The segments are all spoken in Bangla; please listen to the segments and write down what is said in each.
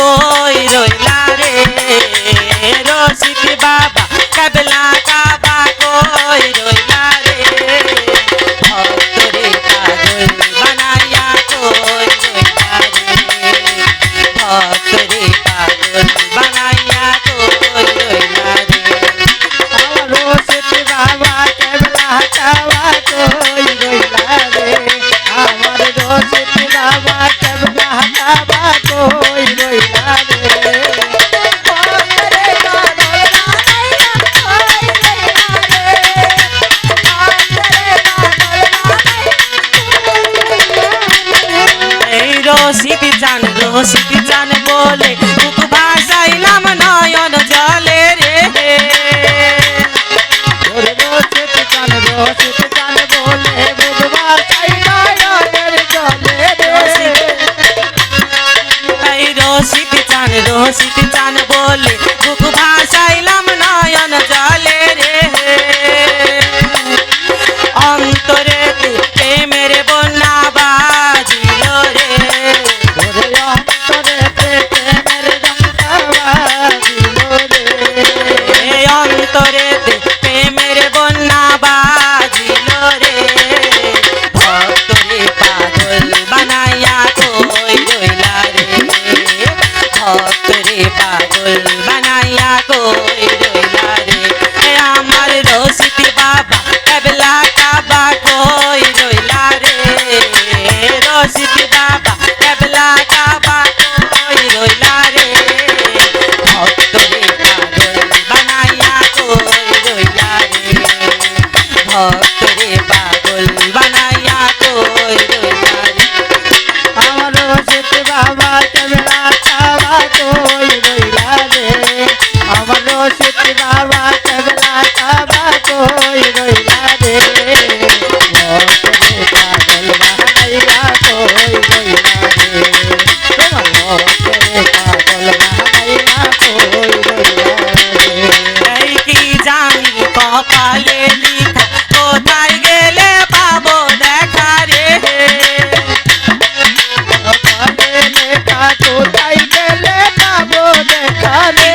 corazón. রসিক জান রসিক জান বলে Hey. কপালে কোথায় গেলে পাবো দেখা রে? কপালে কোথায় গেলে পাবো দেখা রে?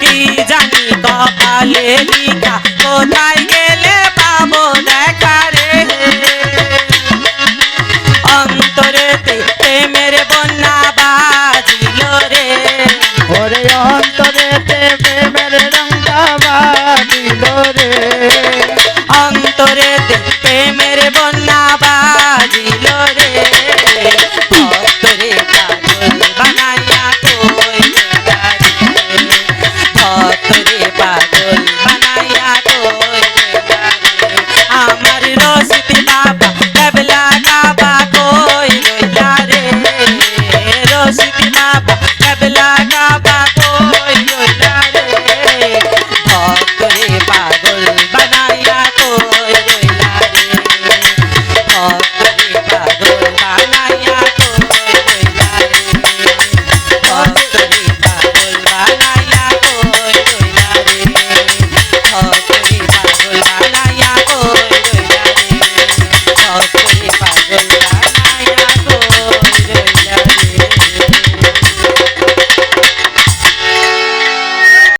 কি জানি কপালে লিখা কোথায় Amén.